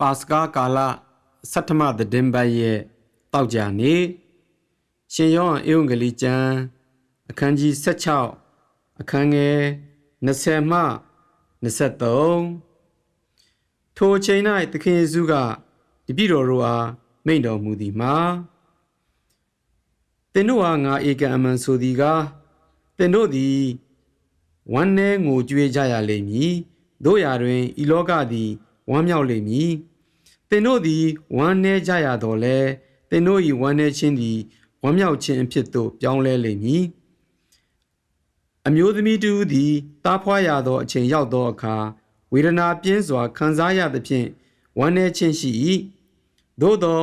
ပါစကာကာလဆဋ္ဌမသဒင်ပတ်ရဲ့တောက်ကြနေရှင်ယောဟန်ဧဝံဂေလိကျမ်းအခန်းကြီး16အခန်းငယ်20မှ23ထိုအချိန်၌သခင်ယေရှုကတပည့်တော်တို့အားမိန့်တော်မူသည်မှာသင်တို့အားငါဧကအမှန်ဆိုသည်ကားသင်တို့သည်ဝမ်းနည်းငိုကြွေးကြရလိမ့်မည်တို့ရာတွင်ဤလောကသည်ဝမ်းမြောက်လိမ့်မည် သင်တို့သည်ဝမ်းနည်းကြရတော်လဲသင်တို့၏ဝမ်းနည်းခြင်းသည်ဝမ်းမြောက်ခြင်းအဖြစ်သို့ပြောင်းလဲလိမ့်မည်အမျိုးသမီးတူသည်တားဖွာရသောအချိန်ရောက်သောအခါဝေဒနာပြင်းစွာခံစားရသဖြင့်ဝမ်းနည်းခြင်းရှိ၏သို့သော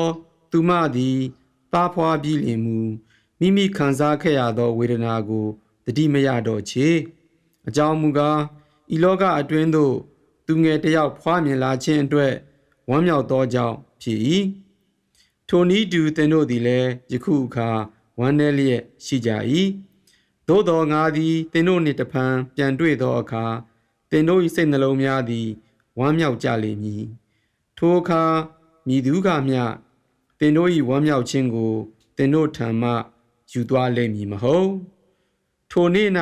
သူမသည်တားဖွာပြီးလျင်မူမိမိခံစားခဲ့ရသောဝေဒနာကိုတတိမရတော့ချေအကြောင်းမူကားဤလောကအတွင်းသို့သူငယ်တစ်ယောက်ဖွားမြင်လာခြင်းအတွက် ဝမ်းမြောက်သောကြောင့်ဖြစ်၏ထိုနည်းတူသင်တို့သည်လည်းယခုအခါဝမ်းနည်းလျက်ရှိကြ၏သို့တော်ငါသည်သင်တို့နှင့်တဖန်ပြန်တွေ့သောအခါသင်တို့၏စိတ်နှလုံးများသည်ဝမ်းမြောက်ကြလိမ့်မည်ထိုအခါမြည်သူကမျှသင်တို့၏ဝမ်းမြောက်ခြင်းကိုသင်တို့ထံမှယူသွားလိမ့်မည်မဟုတ်ထိုနေ့၌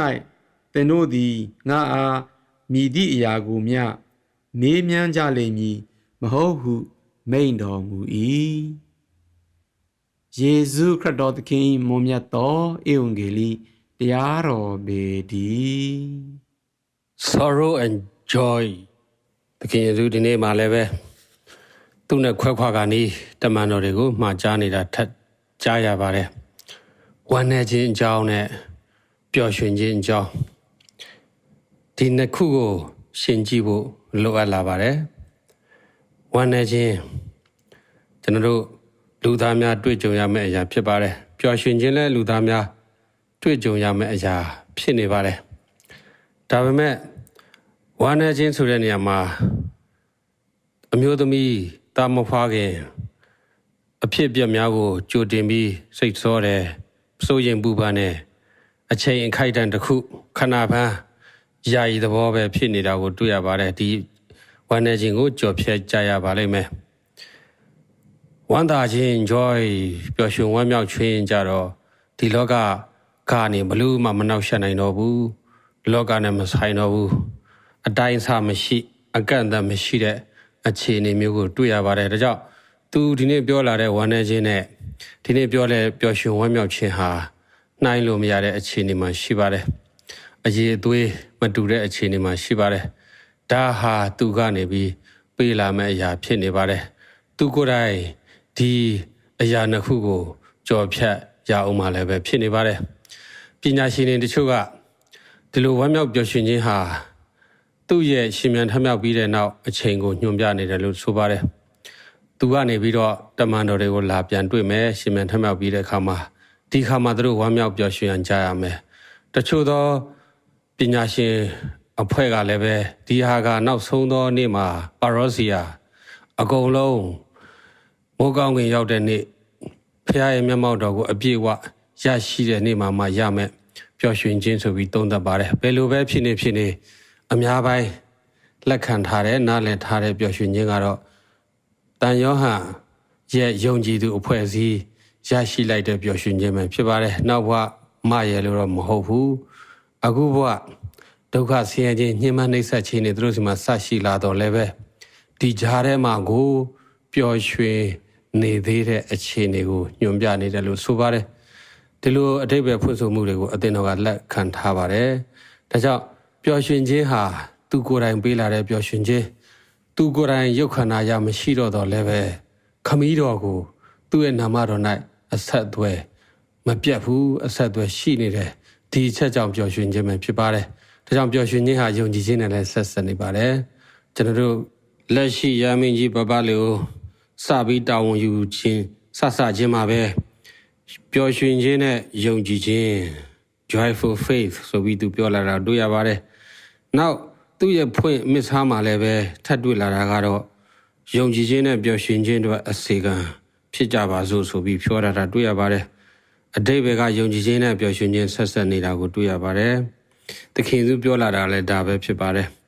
သင်တို့သည်ငါအားမြည်သည့်အရာကိုမျှမေးမြန်းကြလိမ့်မည် မဟုတ်ဟုမိန့်တော်မူ၏ယေရှုခရစ်တော်သခင်၏မွန်မြတ်သောဧဝံဂေလိတရားတော်ပေတည်း sorrow and joy တခင်ယေရှုဒီနေ့မှလည်းပဲသူ့နဲ့ခွဲခွာကနေတမန်တော်တွေကိုမှာကြားနေတာထက်ကြားရပါတယ်ဝမ်းနည်းခြင်းအကြောင်းနဲ့ပျော်ရွှင်ခြင်းအကြောင်းဒီနှစ်ခုကိုရှင်းကြည့်ဖို့လိုအပ်လာပါတယ် ဝမ်းနည်းခြင်းကျွန်တော်တို့လူသားများတွေ့ကြုံရမယ့်အရာဖြစ်ပါတယ်ပျော်ရွှင်ခြင်းလည်းလူသားများတွေ့ကြုံရမယ့်အရာဖြစ်နေပါတယ်ဒါပေမဲ့ဝမ်းနည်းခြင်းဆိုတဲ့နေရာမှာအမျိုးသမီးတာမဖွားခင်အဖြစ်အပျက်များကိုကြိုတင်ပြီးစိတ်ဆောတယ်စိုးရင်ပူပန်တယ်အချိန်အခိုက်အတန့်တစ်ခုခဏပန်းယာယီသဘောပဲဖြစ်နေတာကိုတွေ့ရပါတယ်ဒီ ဝမ်းနည်းခြင်းကိုကြော်ဖြတ်ကြရပါလိမ့်မယ်ဝမ်းသာခြင်း joy ပျော်ရွှင်ဝမ်းမြောက်ခြင်းကြတော့ဒီလောကကနေဘလို့မှမနှောက်ယှက်နိုင်တော့ဘူးလောကနဲ့မဆိုင်တော့ဘူးအတိုင်းအဆမရှိ အကန့်အသတ်မရှိတဲ့အခြေအနေမျိုးကိုတွေ့ရပါတယ်ဒါကြောင့်သူဒီနေ့ပြောလာတဲ့ဝမ်းနည်းခြင်းနဲ့ဒီနေ့ပြောတဲ့ပျော်ရွှင်ဝမ်းမြောက်ခြင်းဟာနှိုင်းလို့မရတဲ့အခြေအနေမှာရှိပါတယ်အရေးအသွေးမတူတဲ့အခြေအနေမှာရှိပါတယ် ဒါဟာသူကနေပြီးပေးလာမယ့်အရာဖြစ်နေပါတယ်သူကိုယ်တိုင်ဒီအရာနှစ်ခုကိုကြော်ဖြတ်ရအောင်မှလည်းပဲဖြစ်နေပါတယ်ပညာရှင်တွေတချို့ကဒီလိုဝမ်းမြောက်ပျော်ရွှင်ခြင်းဟာသူ့ရဲ့ရှင်မြန်ထမြောက်ပြီးတဲ့နောက်အချိန်ကိုညွှန်ပြနေတယ်လို့ဆိုပါတယ်။သူကနေပြီးတော့တမန်တော်တွေကိုလာပြန်တွေ့မယ်ရှင်မြန်ထမြောက်ပြီးတဲ့အခါမှာဒီခါမှာသူတို့ဝမ်းမြောက်ပျော်ရွှင်ကြရမယ်။တချို့သောပညာရှင် အဖွဲ့ကလည်းပဲဒီဟာကနောက်ဆုံးသောနေ့မှာပါရောစီယာအကုန်လုံးမိုးကောင်းကင်ရောက်တဲ့နေ့ဖခင်ရဲ့မျက်မှောက်တော်ကိုအပြည့်အဝရရှိတဲ့နေ့မှာမှရမယ်ပျော်ရွှင်ခြင်းဆိုပြီးသုံးသပ်ပါတယ်ဘယ်လိုပဲဖြစ်နေဖြစ်နေအများပိုင်းလက်ခံထားတဲ့နားလည်ထားတဲ့ပျော်ရွှင်ခြင်းကတော့တန်ယောဟန်ရဲ့ယုံကြည်သူအဖွဲ့အစည်းရရှိလိုက်တဲ့ပျော်ရွှင်ခြင်းပဲဖြစ်ပါတယ်နောက်ဘဝမရလို့တော့မဟုတ်ဘူးအခုဘဝ ဒုက္ခဆင်းရဲခြင်းညှဉ်းပန်းနှိပ်စက်ခြင်းတွေသူတို့စီမှာဆရှိလာတော့လည်းပဲဒီကြားထဲမှာကိုပျော်ရွှင်နေသေးတဲ့အခြေအနေကိုညွှန်ပြနေတယ်လို့ဆိုပါတယ်ဒီလိုအတိတ်ပဲဖွင့်ဆိုမှုတွေကိုအသင်တော်ကလက်ခံထားပါတယ်ဒါကြောင့်ပျော်ရွှင်ခြင်းဟာသူကိုယ်တိုင်ပေးလာတဲ့ပျော်ရွှင်ခြင်းသူကိုယ်တိုင်ရုပ်ခန္ဓာရမရှိတော့တော့လည်းပဲခမည်းတော်ကိုသူ့ရဲ့နာမတော်၌အဆက်အသွယ်မပြတ်ဘူးအဆက်အသွယ်ရှိနေတယ်ဒီအချက်ကြောင့်ပျော်ရွှင်ခြင်းပဲဖြစ်ပါတယ် ဒါကြောင့်ပျော်ရွှင်ခြင်းဟာယုံကြည်ခြင်းနဲ့လည်းဆက်ဆက်နေပါတယ်ကျွန်တော်တို့လက်ရှိရမင်းကြီးဘဘလေးကိုစပြီးတာဝန်ယူခြင်းဆဆခြင်းမှာပဲပျော်ရွှင်ခြင်းနဲ့ယုံကြည်ခြင်း joyful faith ဆိုပြီးသူပြောလာတာတွေ့ရပါတယ်။နောက်သူ့ရဲ့ဖွင့်မစ္ဆာမှာလည်းပဲထပ်တွေ့လာတာကတော့ယုံကြည်ခြင်းနဲ့ပျော်ရွှင်ခြင်းတို့အစေခံဖြစ်ကြပါစို့ဆိုပြီးပြောတာတာတွေ့ရပါတယ်။အတိတ်ဘက်ကယုံကြည်ခြင်းနဲ့ပျော်ရွှင်ခြင်းဆက်ဆက်နေတာကိုတွေ့ရပါတယ်။ သခင်သူပြောလာတာလည်းဒါပဲဖြစ်ပါတယ်။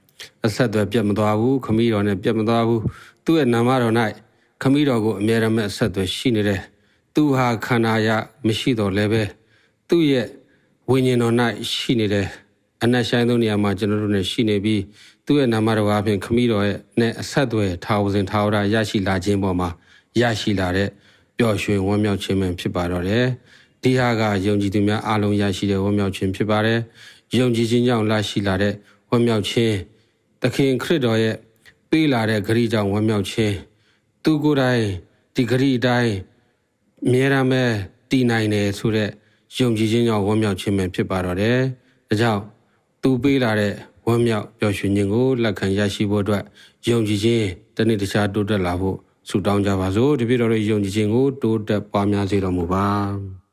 အဆက်အသွယ်ပြတ်မသွားဘူးခမီးတော်နဲ့ပြတ်မသွားဘူးသူ့ရဲ့နာမတော်၌ခမည်းတော်ကိုအမြဲတမ်းအဆက်အသွယ်ရှိနေတယ်သူဟာခန္ဓာရမရှိတော့လည်းပဲသူ့ရဲ့ဝိညာဉ်တော်၌ရှိနေတယ်အနက်ဆိုင်သောနေရာမှာကျွန်တော်တို့ ਨੇ ရှိနေပြီးသူ့ရဲ့နာမတော်အပြင်ခမည်းတော်ရဲ့နဲ့အဆက်အသွယ်ထာဝစဉ်ထာဝရရရှိလာခြင်းပေါ်မှာရရှိလာတဲ့ပျော်ရွှင်ဝမ်းမြောက်ခြင်းပဲဖြစ်ပါတော့တယ်ဒီဟာကယုံကြည်သူများအားလုံးရရှိတဲ့ဝမ်းမြောက်ခြင်းဖြစ်ပါတယ် ယုံကြည်ခြင်းကြောင့်လာရှိလာတဲ့ဝမ်းမြောက်ခြင်းသခင်ခရစ်တော်ရဲ့ပေးလာတဲ့ဂရုကြောင့်ဝမ်းမြောက်ခြင်းသူကိုယ်တိုင်ဒီဂရုအတိုင်းအမြဲတမ်းပဲတည်နိုင်တယ်ဆိုတဲ့ယုံကြည်ခြင်းကြောင့်ဝမ်းမြောက်ခြင်းပဲဖြစ်ပါတော့တယ်ဒါကြောင့်သူပေးလာတဲ့ဝမ်းမြောက်ပျော်ရွှင်ခြင်းကိုလက်ခံရရှိဖို့အတွက်ယုံကြည်ခြင်းတစ်နေ့တစ်ခြားတိုးတက်လာဖို့ဆုတောင်းကြပါစို့တပြည့်တော်ရဲ့ယုံကြည်ခြင်းကိုတိုးတက်ပွားများစေတော်မူပါ